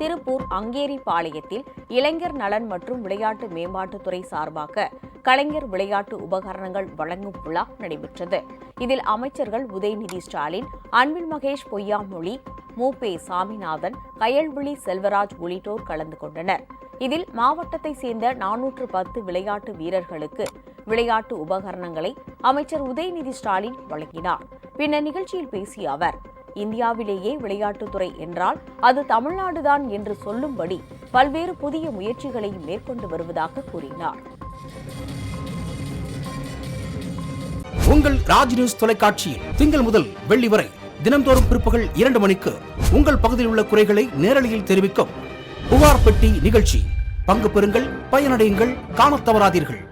திருப்பூர் அங்கேரி பாளையத்தில் இளைஞர் நலன் மற்றும் விளையாட்டு மேம்பாட்டுத்துறை சார்பாக கலைஞர் விளையாட்டு உபகரணங்கள் வழங்கும் விழா நடைபெற்றது. இதில் அமைச்சர்கள் உதயநிதி ஸ்டாலின் அன்பில் மகேஷ் பொய்யாமொழி மூபே சாமிநாதன் கயல்விழி செல்வராஜ் உள்ளிட்டோர் கலந்து கொண்டனர். இதில் மாவட்டத்தை சேர்ந்த நானூற்று பத்து விளையாட்டு வீரர்களுக்கு விளையாட்டு உபகரணங்களை அமைச்சர் உதயநிதி ஸ்டாலின் வழங்கினார். பின்னர் நிகழ்ச்சியில் பேசிய அவர் இந்தியாவிலேயே விளையாட்டுத்துறை என்றால் அது தமிழ்நாடுதான் என்று சொல்லும்படி பல்வேறு புதிய முயற்சிகளை மேற்கொண்டு வருவதாக கூறினார். உங்கள் ராஜ் நியூஸ் தொலைக்காட்சியில் திங்கள் முதல் வெள்ளி வரை தினம்தோறும் பிற்பகல் இரண்டு மணிக்கு உங்கள் பகுதியில் உள்ள குறைகளை நேரலையில் தெரிவிக்கும் புகார் பெட்டி நிகழ்ச்சி. பங்கு பெறுங்கள் பயனடையுங்கள் காணத் தவறாதீர்கள்.